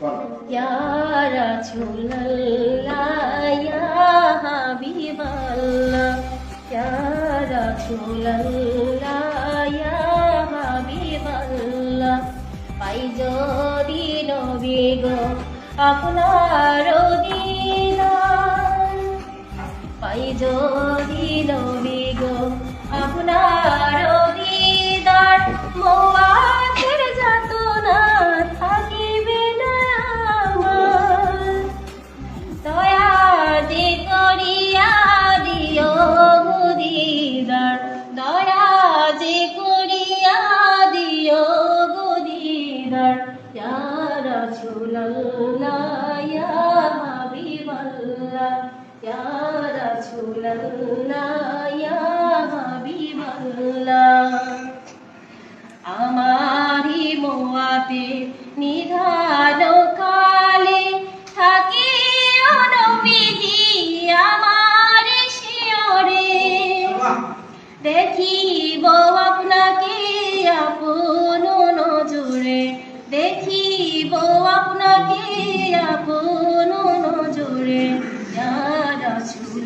ইয়া রাসূলুল্লাহ ইয়া হাবিবাল্লাহ। ইয়া রাসূলুল্লাহ পাই আপনার পাই যদি নবী গো আপনার রাসূলুল্লাহ ইয়া হাবিবাল্লাহ ইয়া রাসূলুল্লাহ ইয়া হাবিবাল্লাহ। আমারি মোয়াতে নিধান কালে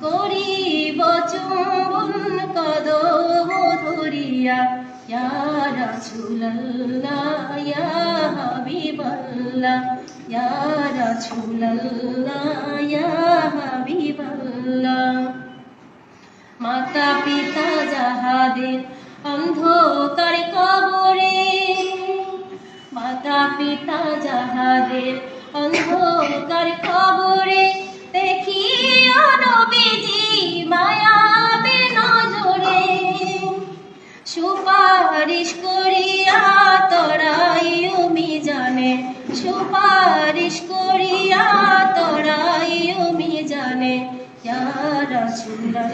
করিব চুম্বন কদম ধরিয়া ইয়া রাসূলুল্লাহ ইয়া হাবিবাল্লাহ ইয়া রাসূলুল্লাহ মাতা পিতা যাহাদের অন্ধকার কবরে, মাতা পিতা যাহাদের অন্ধকার কবরে দেখিও নবীজি মায়াবে নজরে। সুপারিশ করিয়া তোরাই উমি জানে সুপারিশ করিয়া তোরাই উমি জানে ইয়া রাসূলুল্লাহ,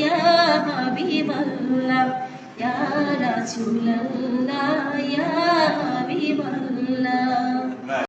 ইয়া ইয়া রাসূলুল্লাহ, ইয়া হাবিবাল্লাহ।